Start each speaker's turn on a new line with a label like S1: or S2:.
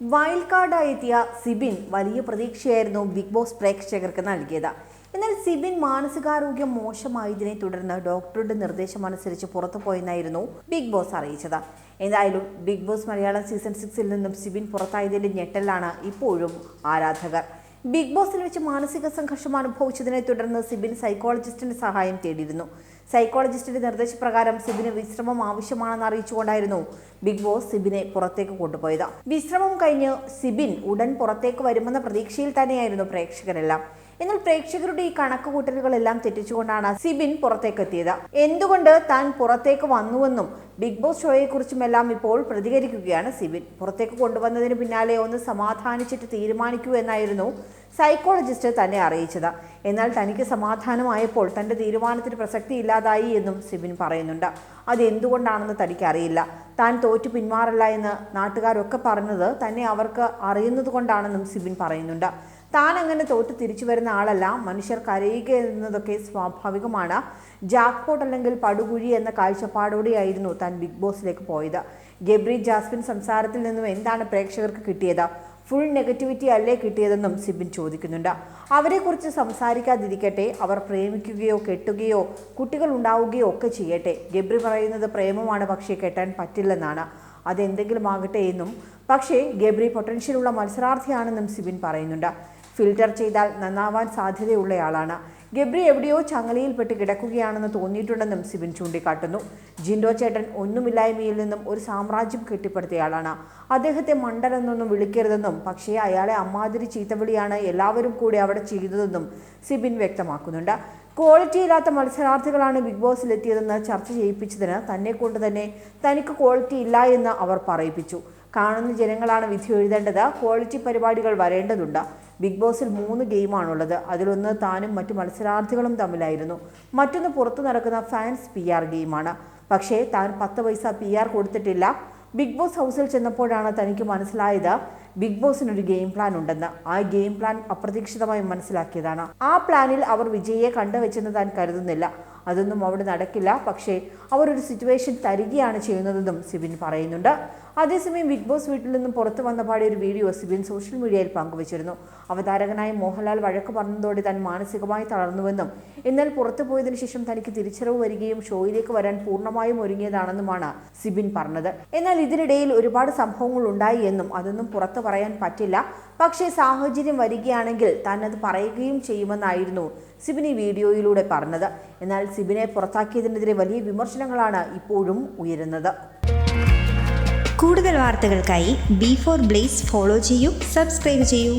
S1: Wild കാർഡായി എത്തിയ സിബിൻ വലിയ പ്രതീക്ഷയായിരുന്നു big boss പ്രേക്ഷകർക്ക് നൽകിയത്. എന്നാൽ സിബിൻ മാനസികാരോഗ്യം മോശമായതിനെ തുടർന്ന് ഡോക്ടറുടെ നിർദ്ദേശമനുസരിച്ച് പുറത്തു പോയെന്നായിരുന്നു ബിഗ് ബോസ് അറിയിച്ചത്. എന്തായാലും ബിഗ് ബോസ് മലയാളം സീസൺ സിക്സിൽ നിന്നും സിബിൻ പുറത്തായതിന്റെ ഞെട്ടലാണ് ഇപ്പോഴും ആരാധകർ. ബിഗ് ബോസിൽ വെച്ച് മാനസിക സംഘർഷം അനുഭവിച്ചതിനെ തുടർന്ന് സിബിൻ സൈക്കോളജിസ്റ്റിന്റെ സഹായം തേടിയിരുന്നു. സൈക്കോളജിസ്റ്റിന്റെ നിർദ്ദേശപ്രകാരം സിബിന് വിശ്രമം ആവശ്യമാണെന്ന് അറിയിച്ചുകൊണ്ടായിരുന്നു ബിഗ് ബോസ് സിബിനെ പുറത്തേക്ക് കൊണ്ടുപോയത്. വിശ്രമം കഴിഞ്ഞ് സിബിൻ ഉടൻ പുറത്തേക്ക് വരുമെന്ന പ്രതീക്ഷയിൽ തന്നെയായിരുന്നു പ്രേക്ഷകരെല്ലാം. എന്നാൽ പ്രേക്ഷകരുടെ ഈ കണക്കുകൂട്ടലുകളെല്ലാം തെറ്റിച്ചുകൊണ്ടാണ് സിബിൻ പുറത്തേക്ക് എത്തിയത്. എന്തുകൊണ്ട് താൻ പുറത്തേക്ക് വന്നുവെന്നും ബിഗ് ബോസ് ഷോയെക്കുറിച്ചുമെല്ലാം ഇപ്പോൾ പ്രതികരിക്കുകയാണ് സിബിൻ. പുറത്തേക്ക് കൊണ്ടുവന്നതിന് പിന്നാലെ ഒന്ന് സമാധാനിച്ചിട്ട് തീരുമാനിക്കൂ എന്നായിരുന്നു സൈക്കോളജിസ്റ്റ് തന്നെ അറിയിച്ചത്. എന്നാൽ തനിക്ക് സമാധാനമായപ്പോൾ തന്റെ തീരുമാനത്തിന് പ്രസക്തി ഇല്ലാതായി എന്നും സിബിൻ പറയുന്നുണ്ട്. അതെന്തുകൊണ്ടാണെന്ന് തനിക്ക് അറിയില്ല താൻ തോറ്റു പിന്മാറില്ല എന്ന് നാട്ടുകാരൊക്കെ പറഞ്ഞത് തന്നെ അവർക്ക് അറിയുന്നത് കൊണ്ടാണെന്നും സിബിൻ പറയുന്നുണ്ട്. താൻ അങ്ങനെ തോറ്റ് തിരിച്ചു വരുന്ന ആളല്ല മനുഷ്യർ കരയുക എന്നതൊക്കെ സ്വാഭാവികമാണ്. ജാക്ക്പോട്ട് അല്ലെങ്കിൽ പടുകുഴി എന്ന കാഴ്ചപ്പാടോടെയായിരുന്നു താൻ ബിഗ് ബോസിലേക്ക് പോയത്. ഗബ്രി ജാസ്മിൻ സംസാരത്തിൽ നിന്നും എന്താണ് പ്രേക്ഷകർക്ക് കിട്ടിയത്? ഫുൾ നെഗറ്റിവിറ്റി അല്ലേ കിട്ടിയതെന്നും സിബിൻ ചോദിക്കുന്നുണ്ട്. അവരെക്കുറിച്ച് സംസാരിക്കാതിരിക്കട്ടെ അവർ പ്രേമിക്കുകയോ കെട്ടുകയോ കുട്ടികൾ ഉണ്ടാവുകയോ ഒക്കെ ചെയ്യട്ടെ. ഗബ്രി പറയുന്നത് പ്രേമമാണ് പക്ഷേ കെട്ടാൻ പറ്റില്ലെന്നാണ്. അതെന്തെങ്കിലും ആകട്ടെ എന്നും. പക്ഷേ ഗബ്രി പൊട്ടൻഷ്യലുള്ള മത്സരാർത്ഥിയാണെന്നും സിബിൻ പറയുന്നുണ്ട്. ഫിൽറ്റർ ചെയ്താൽ നന്നാവാൻ സാധ്യതയുള്ളയാളാണ്. ഗബ്രി എവിടെയോ ചങ്ങലയിൽപ്പെട്ട് കിടക്കുകയാണെന്ന് തോന്നിയിട്ടുണ്ടെന്നും സിബിൻ ചൂണ്ടിക്കാട്ടുന്നു. ജിൻഡോ ചേട്ടൻ ഒന്നുമില്ലായ്മയിൽ നിന്നും ഒരു സാമ്രാജ്യം കെട്ടിപ്പടുത്തയാളാണ്. അദ്ദേഹത്തെ മണ്ടനെന്നൊന്നും വിളിക്കരുതെന്നും പക്ഷേ അയാളെ അമ്മാതിരി ചീത്തവിളിയാണ് എല്ലാവരും കൂടി അവിടെ ചെയ്യുന്നതെന്നും സിബിൻ വ്യക്തമാക്കുന്നുണ്ട്. ക്വാളിറ്റി ഇല്ലാത്ത മത്സരാർത്ഥികളാണ് ബിഗ് ബോസിൽ ബോസിലെത്തിയതെന്ന് ചർച്ച ചെയ്യിപ്പിച്ചതിന് തന്നെ കൊണ്ട് തന്നെ തനിക്ക് ക്വാളിറ്റി ഇല്ല എന്ന് അവർ പറയിപ്പിച്ചു. കാണുന്ന ജനങ്ങളാണ് വിധി എഴുതേണ്ടത്. ക്വാളിറ്റി പരിപാടികൾ വരേണ്ടതുണ്ട്. ബിഗ് ബോസിൽ മൂന്ന് ഗെയിമാണുള്ളത്. അതിലൊന്ന് താനും മറ്റു മത്സരാർത്ഥികളും തമ്മിലായിരുന്നു. മറ്റൊന്ന് പുറത്തു നടക്കുന്ന ഫാൻസ് പി ആർ ഗെയിമാണ്. പക്ഷേ താൻ പത്ത് പൈസ പി ആർ കൊടുത്തിട്ടില്ല. ബിഗ് ബോസ് ഹൗസിൽ ചെന്നപ്പോഴാണ് തനിക്ക് മനസ്സിലായത് ബിഗ് ബോസിനൊരു ഗെയിം പ്ലാൻ ഉണ്ടെന്ന്. ആ ഗെയിം പ്ലാൻ അപ്രതീക്ഷിതമായി മനസ്സിലാക്കിയതാണ്. ആ പ്ലാനിൽ അവർ വിജയിയെ കണ്ടുവെച്ചെന്ന് താൻ കരുതുന്നില്ല. അതൊന്നും അവിടെ നടക്കില്ല. പക്ഷേ അവർ ഒരു സിറ്റുവേഷൻ തരികയാണ് ചെയ്യുന്നതെന്നും സിബിൻ പറയുന്നുണ്ട്. അതേസമയം ബിഗ് ബോസ് വീട്ടിൽ നിന്നും പുറത്തു വന്ന പാടിയ ഒരു വീഡിയോ സിബിൻ സോഷ്യൽ മീഡിയയിൽ പങ്കുവച്ചിരുന്നു. അവതാരകനായ മോഹൻലാൽ വഴക്ക് പറഞ്ഞതോടെ താൻ മാനസികമായി തളർന്നുവെന്നും എന്നാൽ പുറത്തു പോയതിനു ശേഷം തനിക്ക് തിരിച്ചറിവ് വരികയും ഷോയിലേക്ക് വരാൻ പൂർണമായും ഒരുങ്ങിയതാണെന്നുമാണ് സിബിൻ പറഞ്ഞത്. എന്നാൽ ഇതിനിടയിൽ ഒരുപാട് സംഭവങ്ങൾ ഉണ്ടായി എന്നും അതൊന്നും പുറത്തു പറയാൻ പറ്റില്ല. പക്ഷേ സാഹചര്യം വരികയാണെങ്കിൽ താൻ അത് പറയുകയും ചെയ്യുമെന്നായിരുന്നു സിബിനി വീഡിയോയിലൂടെ പറഞ്ഞത്. എന്നാൽ സിബിനെ പുറത്താക്കിയതിനെതിരെ വലിയ വിമർശനങ്ങളാണ് ഇപ്പോഴും ഉയരുന്നത്.
S2: കൂടുതൽ വാർത്തകൾക്കായി ബി ഫോർ ബ്ലേസ് ഫോളോ ചെയ്യൂ സബ്സ്ക്രൈബ് ചെയ്യൂ.